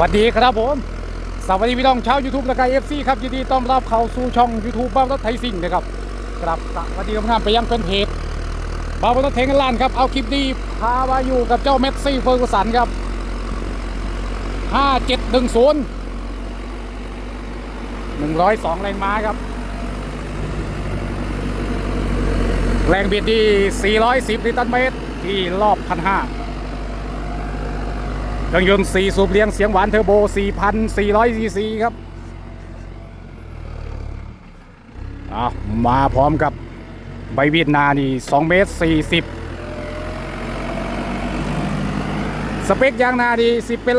วัสดีครับผม สวัสดีพี่น้องชาว YouTube และกายเอฟซีครับยินดีต้อนรับเข้าสู่ช่อง YouTube บ้านรถไทยซิ่งนะครับครับสวัสดีทุกท่านไปยังเป็นเพจบ้านรถเทงกันล้านครับเอาคลิปดีพามาอยู่กับเจ้าเมสซี่เฟอร์กูสันครับ5710 102แรงม้าครับ แรงบิดที่410 ลิตรเมตร ที่รอบ1,500 เครื่องยนต์4สูบเลี้ยงเสียงหวานเทอร์โบ 4,400ซีซีครับอะมาพร้อมกับใบวีดนานี่2เมตร40 สเปคยางนาดีสิเป็น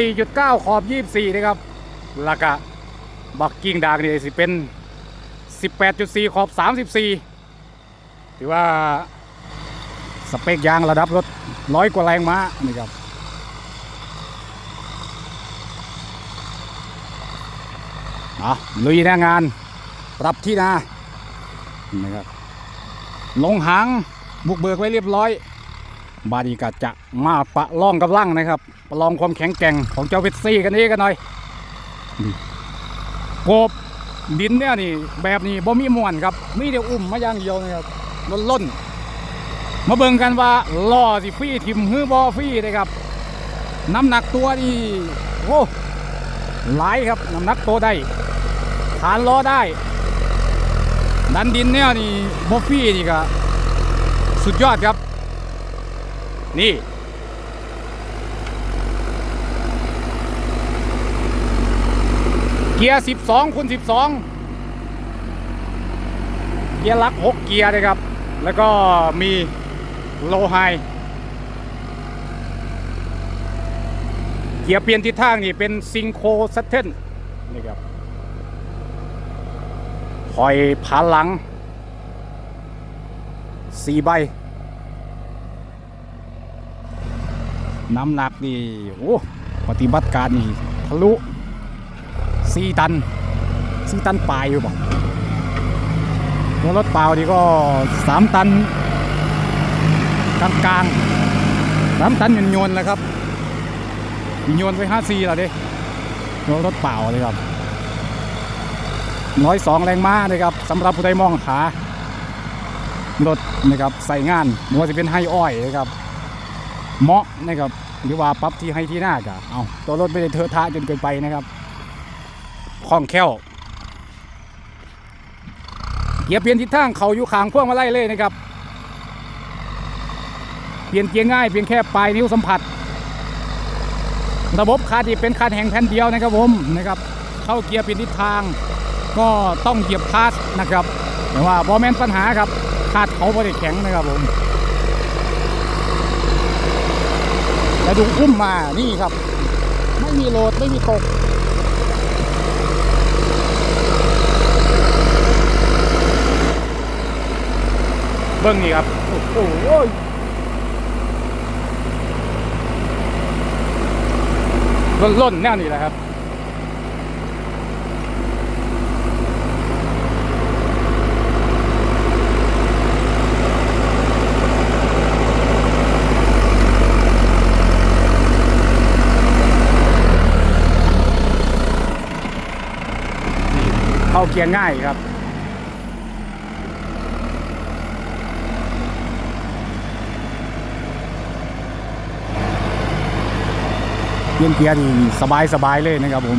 14.9 ขอบ 24 นะครับล้วก็บักกิ้งดากนี่สิเป็น 18.4 ขอบ 34 ถือว่าสเปคยางระดับรถร้อยกว่าแรงม้านี่ครับ อาลุยหน้างาน ปรับที่นานะครับลงหางบุกเบิกไว้เรียบร้อย บาดีก็จะมาประลองกับลังนะครับ ประลองความแข็งแกร่งของเจ้าเวสซี่กันนี้กันหน่อยโกบดินเนี่ยนี่แบบนี้บ่มีมวนครับมีเดียวอุ้มมาย่างเดียวนะครับล้นล้นมาเบิ่งกันว่าล่อสิฟรีทิมฮื้อบอฟรีนะครับ น้ำหนักตัวนี่โอ้หลายครับน้ำหนักตัวได้ ฐานล้อได้ ดันดินเนี่ยนี่บอฟฟี่นี่ก็สุดยอดครับ นี่ เกียร์ 12คูณ12 เกียร์ลัก 6 เกียร์นะครับ แล้วก็มีโลไฮเกียร์เปลี่ยนทิศทางนี่เป็นซิงโครซัตเทนนี่ครับ หอยผาหลังสี่ใบ น้ำหนักนี่โอ้ปฏิบัติการนี่ทะลุสี่ตันสี่ตันปลายอยู่ป่ตัวรถเปล่านี่ก็สามตันกลางกลางๆสามตันโยนๆแล้วครับโยนไปห้าซีแล้วเด้รถเปล่าเลยครับ น้อยสองแรงม้านะครับสำหรับผู้ใดมองหารถนะครับใส่งานม่ว่าจะเป็นไฮอ้อยนะครับเหมาะนะครับหรือว่าปรับที่ให้ที่หน้ากะเอาตัวรถไม่ได้เทอะทะจนเกินไปนะครับคล่องแคล่วเกียร์เปลี่ยนทิศทางเขาอยู่ขางพ่วงมาไล่เลยนะครับ เปลี่ยนเกียร์ง่ายเพียงแค่ปลายนิ้วสัมผัส ระบบคาดีเป็นคาดแห่งแผ่นเดียวนะครับผมนะครับ เข้าเกียร์เปลี่ยนทิศทาง ก็ต้องเหยียบคาสนะครับแต่ว่าบอแมนปัญหาครับคาสเขาไม่ได้แข็งนะครับผมแล้วดูอุ้มมานี่ครับ ไม่มีโหลดไม่มีตกเบิ้งนี่ครับโอ้โหล่นๆแน่นี่แหละครับ เกียร์ง่ายครับเกียร์เกียร์นี่สบายสบายเลยนะครับผม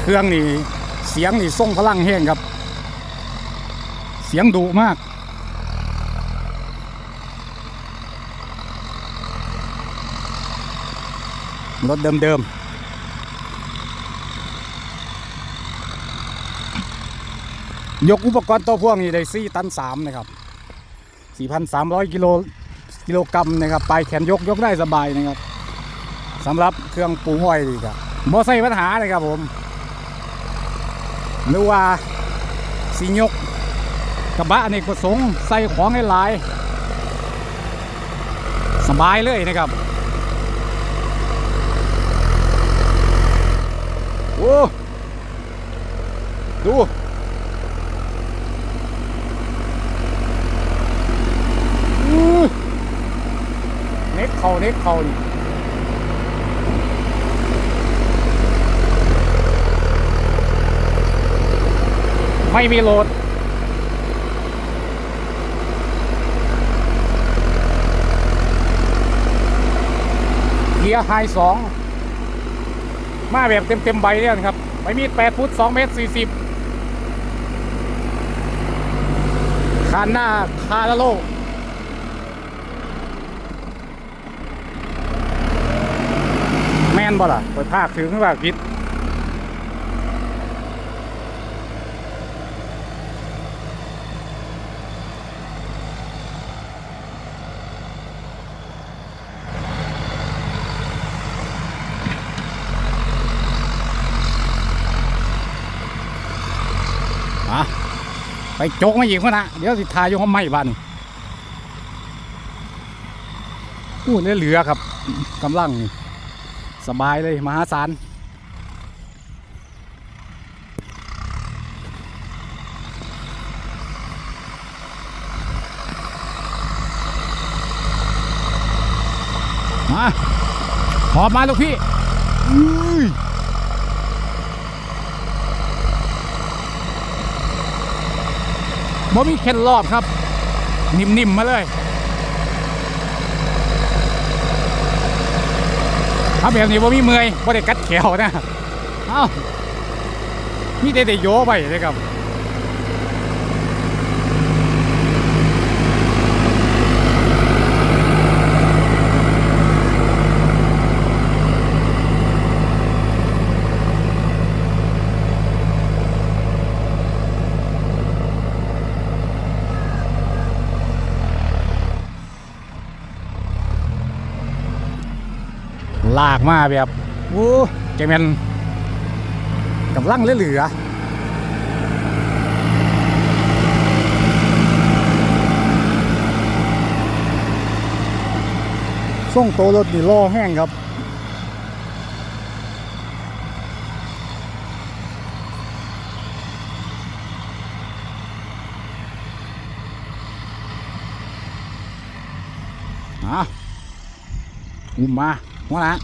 เครื่องนี่เสียงนี่ส่งพลังแห้งครับ เสียงดุมาก รถเดิมๆยกอุปกรณ์ตัวพ่วงนี่ได้4ตัน3นะครับ 4,300 กิโลกิโลกรัมนะครับปลายแขนยกยกได้สบายนะครับสำหรับเครื่องปูห้อยดีครับบ่ใส่ปัญหาเลยครับผม หรือว่าสียกกระบะอเนี่ก็สงค์ใส่ของให้หลาย สบายเลยนะครับ โอ้ดูอู้เขาเล็กเขานี่ไม่มีโหลดเกียร์ไฮสอง มาแบบเต็มเต็มใบเนี่ยนะครับใบมีด8ฟุต2เมตร40คานหน้าคาราโลแม่นบ่ล่ะไปภาคถึงว่าผิดอะ ไปโจกมาอีกวะนะเดี๋ยวสิทายอยู่ห้องไม่บ้านอู้เหลือเหลือครับกำลังสบายเลยมหาศาลมาหอบมาลูกพี่อุ้ย บ่มีเข็นรอบครับ นิ่มๆมาเลยถ้าแบบนี้ว่ามีเมื่อยบ่ได้กัดแขวนะ เอ้ามีแต่แต่โยไปเลยครับ ลากมาแบบโอ้แกแมนกำลังเหลือส่งโตรถนี่ล่อแห้งครับอะอุ้มมา หัวหนะ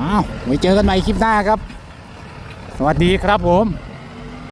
อ้าว ไว้เจอกันใหม่คลิปหน้าครับ สวัสดีครับผม